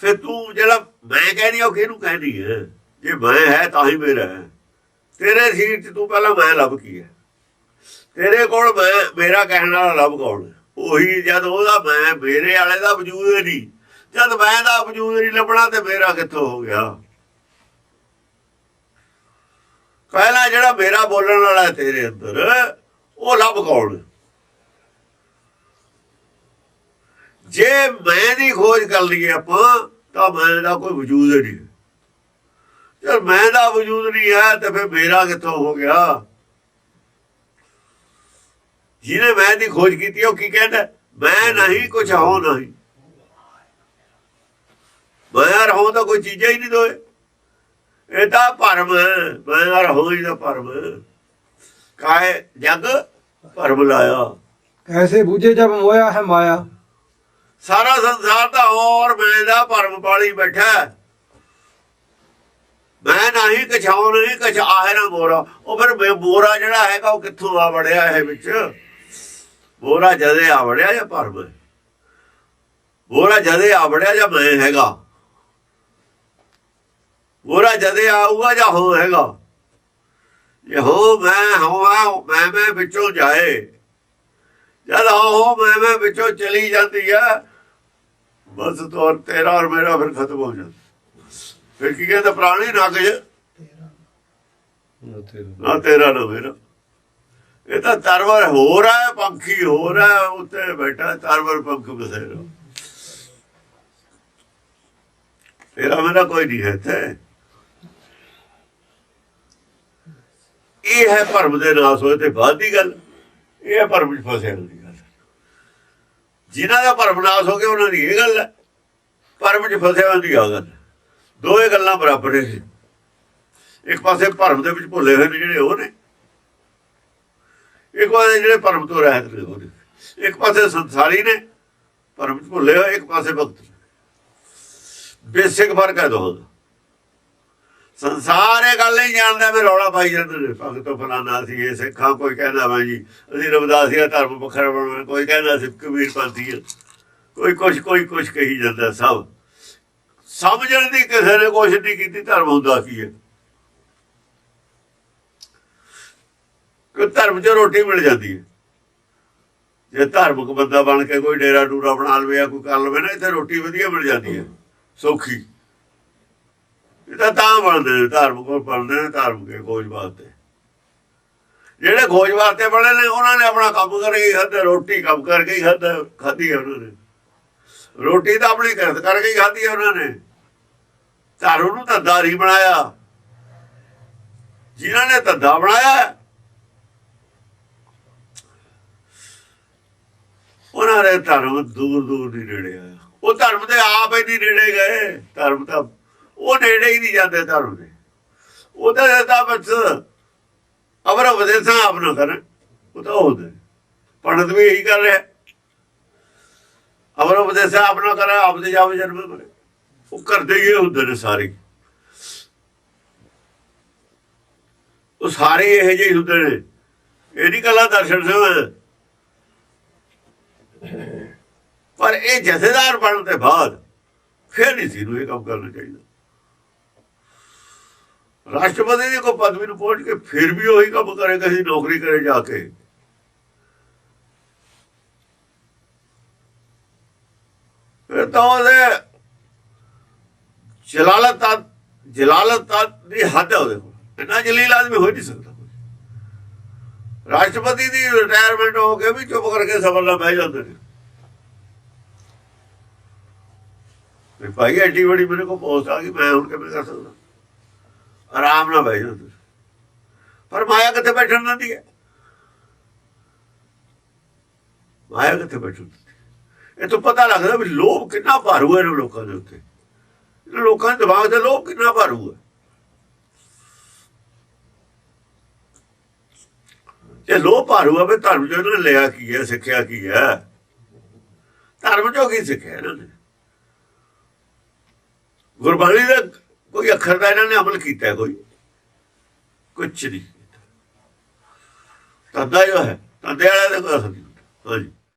ਫਿਰ ਤੂੰ ਜਿਹੜਾ ਮੈਂ ਕਹਿਣੀ ਉਹ ਕਿਹਨੂੰ ਕਹਿਣੀ ਹੈ ਜੇ ਮੈਂ ਹੈ ਤਾਂ ਹੀ ਮੇਰਾ ਹੈ। ਤੇਰੇ ਸੀਟ 'ਚ ਤੂੰ ਪਹਿਲਾਂ ਮੈਂ ਲੱਭ ਕੀ ਹੈ ਤੇਰੇ ਕੋਲ ਮੈਂ, ਮੇਰਾ ਕਹਿਣ ਵਾਲਾ ਲੱਭ ਕੌਣ ਉਹੀ ਜਦ ਉਹਦਾ ਮੈਂ, ਮੇਰੇ ਵਾਲੇ ਦਾ ਵਜੂਦ ਨਹੀਂ। ਜਦ ਮੈਂ ਦਾ ਵਜੂਦ ਨਹੀਂ ਲੱਭਣਾ ਤੇ ਮੇਰਾ ਕਿੱਥੋਂ ਹੋ ਗਿਆ? ਪਹਿਲਾਂ ਜਿਹੜਾ ਮੇਰਾ ਬੋਲਣ ਵਾਲਾ ਤੇਰੇ ਅੰਦਰ, ਉਹ ਲੱਭ ਕੌਣ ਹੈ? ਜੇ ਮੈਂ ਦੀ ਖੋਜ ਕਰ ਲਈਏ ਆਪਾਂ, ਤਾਂ ਮੈਂ ਦਾ ਕੋਈ ਵਜੂਦ ਨਹੀਂ। ਯਾਰ ਮੈਂ ਦਾ ਵਜੂਦ ਨਹੀਂ ਹੈ, ਤਾਂ ਫਿਰ ਮੇਰਾ ਕਿੱਥੋਂ ਹੋ ਗਿਆ? ਜਿਹਨੇ ਮੈਂ ਦੀ ਖੋਜ ਕੀਤੀ, ਉਹ ਕੀ ਕਹਿੰਦਾ? ਮੈਂ ਨਹੀਂ ਕੁਝ ਹੋ ਨਹੀਂ। ਮੈਂ ਰਹੋ ਤਾਂ ਕੋਈ ਚੀਜ਼ਾਂ ਹੀ ਨਹੀਂ ਦੋਏ। ਇਹ ਤਾਂ ਭਰਮ ਮੈਂ ਰਹੋ ਹੀ ਤਾਂ ਭਰਮ ਕਾਏ ਜਗ ਭਰਮ ਲਾਇਆ। ਕੈਸੇ ਬੂਝੇ ਜਬ ਮੋਇਆ ਹੈ ਮਾਇਆ? ਸਾਰਾ ਸੰਸਾਰ ਤਾਂ ਹੋਰ ਮੈਂ ਦਾ ਭਰਮ ਪਾਲੀ ਬੈਠਾ ਹੈ। ਮੈਂ ਨਹੀਂ ਕਛਾਉ ਨਹੀਂ ਕਛ ਆਹੇ ਮੋਰਾ। ਉਹ ਫਿਰ ਬੇ- ਮੋਰਾ ਜਿਹੜਾ ਹੈਗਾ, ਉਹ ਕਿੱਥੋਂ ਆ ਵੜਿਆ ਇਹ ਵਿੱਚ? ਮੋਰਾ ਜਦੇ ਆ ਵੜਿਆ ਜਾਂ ਭਰਮ? ਹੈ? ਮੋਰਾ ਜਦੇ ਆ ਵੜਿਆ ਜਾਂ ਮੈਂ ਹੈਗਾ? ਮੋਰਾ ਜਦੇ ਆਊਗਾ ਜਾਂ ਹੋ ਹੈਗਾ? ਜੇ ਹੋ, ਮੈਂ ਹੋਵਾਂ ਮੈਂ ਮੈਂ ਵਿੱਚੋਂ ਜਾਏ। ਜਦ ਹੋ ਮੈਂ ਮੈਂ ਵਿੱਚੋਂ ਚਲੀ ਜਾਂਦੀ ਆ ਬਸ ਤੋਰ ਤੇਰਾ ਔਰ ਮੇਰਾ ਫਿਰ ਖਤਮ ਹੋ ਜਾਂਦਾ। ਫਿਰ ਕੀ ਕਹਿੰਦਾ ਪ੍ਰਾਣੀ ਨਾ ਕਹੇ। ਨਾ ਤੇਰਾ ਨਾ। ਮੇਰਾ। ਇਹ ਤਾਂ ਤਰਵਰ ਹੋ ਰਹਾ ਹੈ ਪੰਖੀ ਹੋ ਰਹਾ ਹੈ ਉੱਤੇ ਬੈਠਾ ਤਰਵਰ ਪੰਖ ਬਸੇਰਾ ਤੇਰਾ ਮੇਰਾ ਕੋਈ ਨਹੀਂ ਹੈ ਤੇ ਇਹ ਹੈ ਭਰਮ ਦੇ ਨਾਸ ਹੋਏ ਤੇ ਬਾਅਦ ਦੀ ਗੱਲ। ਇਹ ਹੈ ਭਰਮ ਚ ਫਸੇ ਹੋਣ ਦੀ ਗੱਲ। ਜਿਨ੍ਹਾਂ ਦਾ ਭਰਮ ਨਾਸ ਹੋ ਗਿਆ, ਉਹਨਾਂ ਦੀ ਇਹ ਗੱਲ ਹੈ। ਭਰਮ ਚ ਫਸਿਆ ਹੋਣ ਦੀ ਆ ਗੱਲ ਦੋਏ ਗੱਲਾਂ ਬਰਾਬਰ ਨੇ ਇੱਕ ਪਾਸੇ ਭਰਮ ਦੇ ਵਿੱਚ ਭੁੱਲੇ ਹੋਏ ਨੇ ਜਿਹੜੇ ਉਹ ਨੇ। ਇੱਕ ਪਾਸੇ ਜਿਹੜੇ ਭਰਮ ਤੋਂ ਰਹਿਤ ਨੇ ਉਹ ਇੱਕ ਪਾਸੇ ਸੰਸਾਰੀ ਨੇ, ਭਰਮ ਚ ਭੁੱਲੇ ਹੋਏ, ਇੱਕ ਪਾਸੇ ਭਗਤ ਬੇਸਿਕ ਫ਼ਰਕ ਹੈ ਦੋਹਾਂ ਦਾ। ਸੰਸਾਰ ਇਹ ਗੱਲ ਨਹੀਂ ਜਾਣਦਾ ਵੀ ਰੌਲਾ ਪਾਈ ਜਾਂਦੇ ਨੇ ਭਗਤੋ ਫਲਾਣਾ ਸੀ, ਇਹ ਸਿੱਖਾਂ ਕੋਈ ਕਹਿੰਦਾ ਮੈਂ ਜੀ, ਅਸੀਂ ਰਵਦਾਸੀਆ ਧਰਮ ਵੱਖਰਾ ਬਣਾਉਣਾ, ਕੋਈ ਕਹਿੰਦਾ ਸਿੱਖ ਕਬੀਰ ਪੰਥੀ ਹੈ। ਕੋਈ ਕੁਛ ਕੋਈ ਕੁਛ ਕਹੀ ਜਾਂਦਾ ਸਭ। ਸਮਝਣ ਦੀ ਕਿਸੇ ਨੇ ਕੋਸ਼ਿਸ਼ ਨਹੀਂ ਕੀਤੀ, ਧਰਮ ਹੁੰਦਾ ਕੀ ਹੈ ਕਿ ਧਰਮ 'ਚ ਰੋਟੀ ਮਿਲ ਜਾਂਦੀ ਹੈ ਜੇ ਧਾਰਮਿਕ ਬੰਦਾ ਬਣ ਕੇ ਕੋਈ ਡੇਰਾ ਡੂਰਾ ਬਣਾ ਲਵੇ ਜਾਂ ਕੋਈ ਕਰ ਲਵੇ ਨਾ, ਇੱਥੇ ਰੋਟੀ ਵਧੀਆ ਮਿਲ ਜਾਂਦੀ ਹੈ ਸੌਖੀ। ਇਹ ਤਾਂ ਬਣਦੇ ਨੇ, ਧਾਰਮਿਕ ਕੋਲ ਬਣਦੇ ਨੇ ਧਾਰਮਿਕ ਖੋਜ ਵਾਸਤੇ। ਜਿਹੜੇ ਖੋਜ ਵਾਸਤੇ ਬਣੇ ਨੇ, ਉਹਨਾਂ ਨੇ ਆਪਣਾ ਕੰਮ ਕਰਕੇ ਖਾਧਾ, ਰੋਟੀ ਕੰਮ ਕਰਕੇ ਹੀ ਖਾਧਾ, ਖਾਧੀ ਉਹਨਾਂ ਨੇ। ਰੋਟੀ ਤਾਂ ਆਪਣੀ ਕਿਰਤ ਕਰਕੇ ਹੀ ਖਾਧੀ ਉਹਨਾਂ ਨੇ। ਧਰਮ ਨੂੰ ਤਾਂ ਦਾਰੀ ਬਣਾਇਆ। ਜਿਨ੍ਹਾਂ ਨੇ ਧੰਦਾ ਬਣਾਇਆ, ਉਹਨਾਂ ਦੇ ਧਰਮ ਦੂਰ ਦੂਰ ਦੀ ਨੇੜੇ ਆਇਆ ਉਹ ਧਰਮ ਦੇ ਆਪ ਹੀ ਨਹੀਂ ਨੇੜੇ ਗਏ। ਧਰਮ ਤਾਂ ਉਹ ਨੇੜੇ ਹੀ ਨਹੀਂ ਜਾਂਦੇ ਧਰਮ ਦੇ। ਉਹਦਾ ਤਾਂ ਬਸ ਅਵਰ ਉਪਦੇਸ਼ਾਂ ਆਪ ਨਾ ਕਰਨ ਉਹ ਤਾਂ ਉਹਦੇ ਪੰਡਤ ਵੀ ਇਹੀ ਕਰ ਰਿਹਾ। ਅਵਰ ਉਪਦੇਸ਼ਾਂ ਆਪ ਨਾ ਕਰੇ ਆਪ ਦੇ ਜਾਵੇ ਜਨਮ ਮਰੇ ਉਹ ਕਰਦੇ ਹੀ ਹੁੰਦੇ ਨੇ ਸਾਰੇ। ਉਹ ਸਾਰੇ ਇਹੋ ਜਿਹੇ ਹੁੰਦੇ ਨੇ। ਇਹ ਨਹੀਂ ਕੱਲਾ ਦਰਸ਼ਨ ਸਿੰਘ। ਪਰ ਇਹ ਜਥੇਦਾਰ ਬਣਨ ਦੇ ਬਾਅਦ ਫਿਰ ਨਹੀਂ ਸੀ ਨੂੰ ਇਹ ਕੰਮ ਕਰਨਾ ਚਾਹੀਦਾ। ਰਾਸ਼ਟਰਪਤੀ ਦੀ ਕੋਈ ਪਦਵੀ ਨੂੰ ਪਹੁੰਚ ਕੇ ਫਿਰ ਵੀ ਉਹੀ ਕੰਮ ਕਰੇ ਕਿਸੇ ਨੌਕਰੀ ਕਰੇ ਜਾ ਕੇ। ਫਿਰ ਤਾਂ ਉਹਦੇ ਜਲਾਲਤ ਜਲਾਲਤ ਦੀ ਹੱਦ ਹੈ ਉਹਦੇ ਕੋਲ। ਇੰਨਾ ਜਲੀਲ ਆਦਮੀ ਹੋ ਨਹੀਂ ਸਕਦਾ ਕੋਈ। ਰਾਸ਼ਟਰਪਤੀ ਦੀ ਰਿਟਾਇਰਮੈਂਟ ਹੋ ਕੇ ਵੀ ਚੁੱਪ ਕਰਕੇ ਸਬਰ ਨਾਲ ਬਹਿ ਜਾਂਦੇ ਨੇ। ਵੀ ਭਾਈ ਐਡੀ ਬੜੀ ਮੇਰੇ ਕੋਲ ਪੋਸਟ ਆ ਗਈ, ਮੈਂ ਹੁਣ ਕਿਵੇਂ ਕਰ ਸਕਦਾ? ਆਰਾਮ ਨਾਲ ਬਹਿ ਤੁਸੀਂ। ਪਰ ਮਾਇਆ ਕਿੱਥੇ ਬੈਠਣ ਦਿੰਦੀ ਹੈ? ਮਾਇਆ ਕਿੱਥੇ ਬੈਠਣ ਇਹ ਤੋਂ ਪਤਾ ਲੱਗਦਾ ਵੀ ਲੋਭ ਕਿੰਨਾ ਭਾਰੂ ਹੈ ਇਹਨਾਂ ਲੋਕਾਂ ਦੇ ਉੱਤੇ। ਲੋਕਾਂ ਦੇ ਦਿਮਾਗ ਤੇ ਲੋਭ ਕਿੰਨਾ ਭਾਰੂ ਹੈ। ਇਹ ਲੋਭ ਭਾਰੂ ਹੈ ਵੀ ਧਰਮ ਜੋ ਇਹਨਾਂ ਨੇ ਲਿਆ ਕੀ ਹੈ, ਸਿੱਖਿਆ ਕੀ ਹੈ? ਧਰਮ ਜੋ ਕੀ ਸਿੱਖਿਆ ਇਹਨਾਂ ਨੇ? ਗੁਰਬਾਣੀ ਦਾ ਕੋਈ ਅੱਖਰ ਦਾ ਇਹਨਾਂ ਨੇ ਅਮਲ ਕੀਤਾ ਕੋਈ। ਕੁਛ ਨਹੀਂ ਕੀਤਾ। ਤੰਦਾ ਜੋ ਹੈ। ਤੰਦੇ ਵਾਲਾ ਦਾ ਕੋਈ ਅਸਰ ਨਹੀਂ ਹਾਂਜੀ।